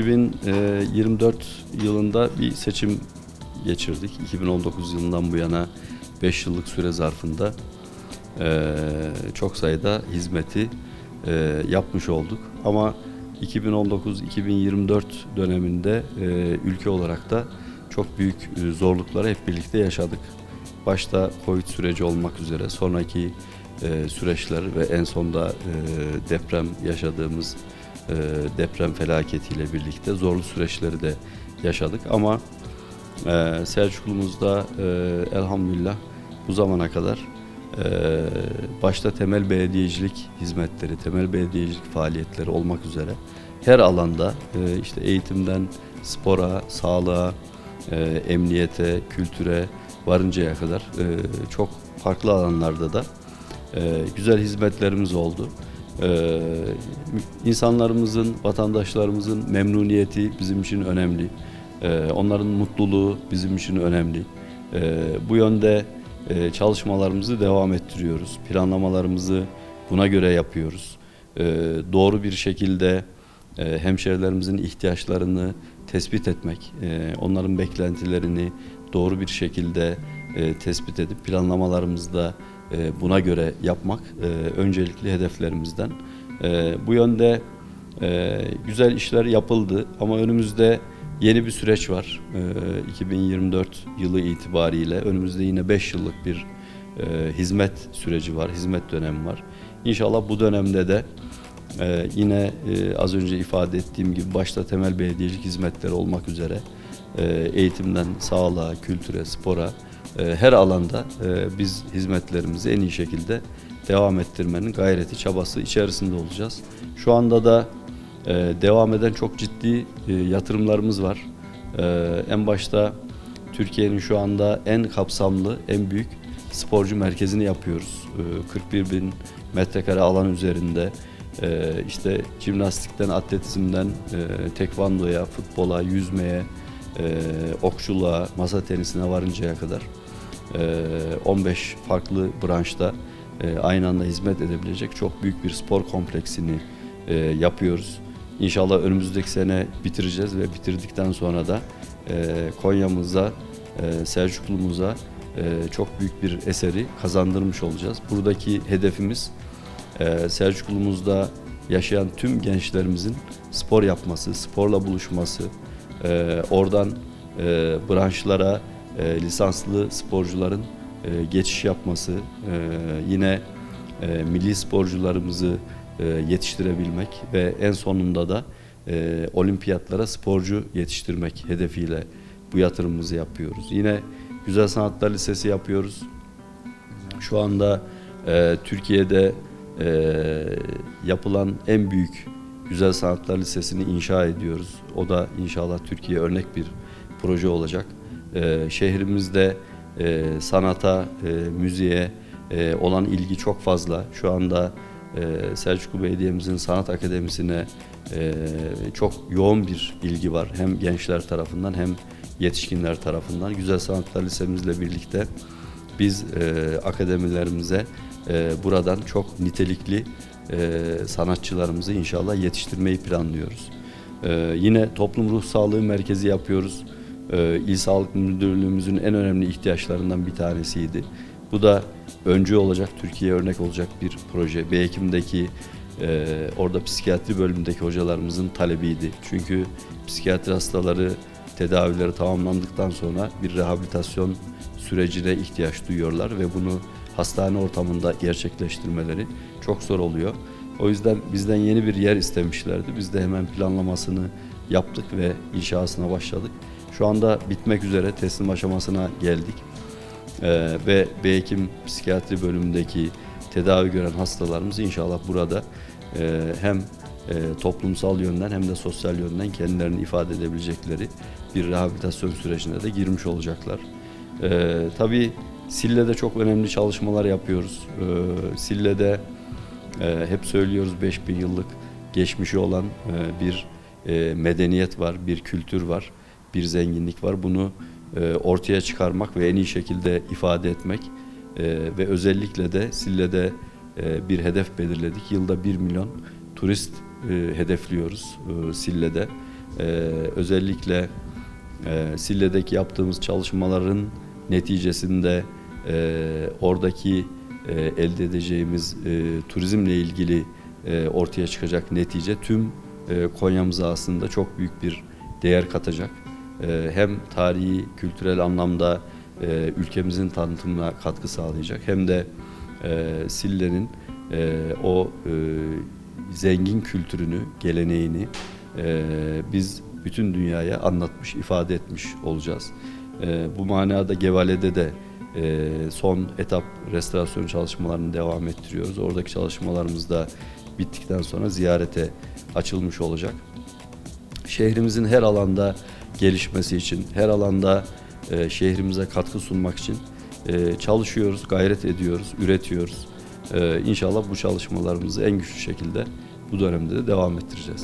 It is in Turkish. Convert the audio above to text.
2024 yılında bir seçim geçirdik. 2019 yılından bu yana 5 yıllık süre zarfında e, çok sayıda hizmeti e, yapmış olduk. Ama 2019-2024 döneminde e, ülke olarak da çok büyük e, zorlukları hep birlikte yaşadık. Başta Covid süreci olmak üzere sonraki e, süreçler ve en sonda e, deprem yaşadığımız e, deprem felaketiyle birlikte zorlu süreçleri de yaşadık ama e, Selçuklumuzda e, elhamdülillah bu zamana kadar e, başta temel belediyecilik hizmetleri, temel belediyecilik faaliyetleri olmak üzere her alanda e, işte eğitimden spora, sağlığa, e, emniyete, kültüre varıncaya kadar e, çok farklı alanlarda da e, güzel hizmetlerimiz oldu. E, insanlarımızın, vatandaşlarımızın memnuniyeti bizim için önemli. E, onların mutluluğu bizim için önemli. E, bu yönde e, çalışmalarımızı devam ettiriyoruz. Planlamalarımızı buna göre yapıyoruz. E, doğru bir şekilde e, hemşerilerimizin ihtiyaçlarını tespit etmek, e, onların beklentilerini doğru bir şekilde e, tespit edip planlamalarımızda e, buna göre yapmak e, öncelikli hedeflerimizden. E, bu yönde güzel işler yapıldı ama önümüzde yeni bir süreç var. E, 2024 yılı itibariyle önümüzde yine 5 yıllık bir hizmet süreci var, hizmet dönemi var. İnşallah bu dönemde de yine az önce ifade ettiğim gibi başta temel belediyecilik hizmetleri olmak üzere eğitimden sağlığa, kültüre, spora her alanda e, biz hizmetlerimizi en iyi şekilde devam ettirmenin gayreti, çabası içerisinde olacağız. Şu anda da e, devam eden çok ciddi e, yatırımlarımız var. E, en başta Türkiye'nin şu anda en kapsamlı, en büyük sporcu merkezini yapıyoruz. E, 41 bin metrekare alan üzerinde işte jimnastikten, atletizmden, e, tekvandoya, futbola, yüzmeye, e, okçuluğa, masa tenisine varıncaya kadar e, 15 farklı branşta e, aynı anda hizmet edebilecek çok büyük bir spor kompleksini yapıyoruz. İnşallah önümüzdeki sene bitireceğiz ve bitirdikten sonra da Konya'mıza, Selçuklumuza çok büyük bir eseri kazandırmış olacağız. Buradaki hedefimiz Selçuklumuzda yaşayan tüm gençlerimizin spor yapması, sporla buluşması, e, oradan e, branşlara e, lisanslı sporcuların e, geçiş yapması, e, yine e, milli sporcularımızı e, yetiştirebilmek ve en sonunda da e, olimpiyatlara sporcu yetiştirmek hedefiyle bu yatırımımızı yapıyoruz. Yine Güzel Sanatlar Lisesi yapıyoruz. Şu anda e, Türkiye'de e, yapılan en büyük Güzel Sanatlar Lisesi'ni inşa ediyoruz. O da inşallah Türkiye örnek bir proje olacak. E, şehrimizde e, sanata, e, müziğe e, olan ilgi çok fazla. Şu anda e, Selçuklu Belediye'mizin Sanat Akademisi'ne e, çok yoğun bir ilgi var. Hem gençler tarafından hem yetişkinler tarafından. Güzel Sanatlar Lisemizle birlikte biz e, akademilerimize e, buradan çok nitelikli e, sanatçılarımızı inşallah yetiştirmeyi planlıyoruz. E, yine toplum ruh sağlığı merkezi yapıyoruz. E, İl Sağlık Müdürlüğümüzün en önemli ihtiyaçlarından bir tanesiydi. Bu da öncü olacak, Türkiye örnek olacak bir proje. Beyekim'deki e, orada psikiyatri bölümündeki hocalarımızın talebiydi. Çünkü psikiyatri hastaları tedavileri tamamlandıktan sonra bir rehabilitasyon sürecine ihtiyaç duyuyorlar ve bunu hastane ortamında gerçekleştirmeleri çok zor oluyor. O yüzden bizden yeni bir yer istemişlerdi. Biz de hemen planlamasını yaptık ve inşasına başladık. Şu anda bitmek üzere teslim aşamasına geldik. Ee, ve Beykim Psikiyatri bölümündeki tedavi gören hastalarımız inşallah burada e, hem e, toplumsal yönden hem de sosyal yönden kendilerini ifade edebilecekleri bir rehabilitasyon sürecine de girmiş olacaklar. Ee, tabii Sille'de çok önemli çalışmalar yapıyoruz. Ee, Sille'de e, hep söylüyoruz 5000 yıllık geçmişi olan e, bir e, medeniyet var, bir kültür var, bir zenginlik var. Bunu e, ortaya çıkarmak ve en iyi şekilde ifade etmek ve özellikle de Sille'de e, bir hedef belirledik. Yılda 1 milyon turist hedefliyoruz e, Sille'de. özellikle Sille'deki yaptığımız çalışmaların neticesinde e, oradaki e, elde edeceğimiz e, turizmle ilgili e, ortaya çıkacak netice tüm e, Konya'mıza aslında çok büyük bir değer katacak. E, hem tarihi, kültürel anlamda e, ülkemizin tanıtımına katkı sağlayacak hem de e, Sille'nin e, o e, zengin kültürünü, geleneğini e, biz bütün dünyaya anlatmış, ifade etmiş olacağız. E, bu manada Gevale'de de son etap restorasyon çalışmalarını devam ettiriyoruz. Oradaki çalışmalarımız da bittikten sonra ziyarete açılmış olacak. Şehrimizin her alanda gelişmesi için, her alanda e, şehrimize katkı sunmak için e, çalışıyoruz, gayret ediyoruz, üretiyoruz. E, inşallah bu çalışmalarımızı en güçlü şekilde bu dönemde de devam ettireceğiz.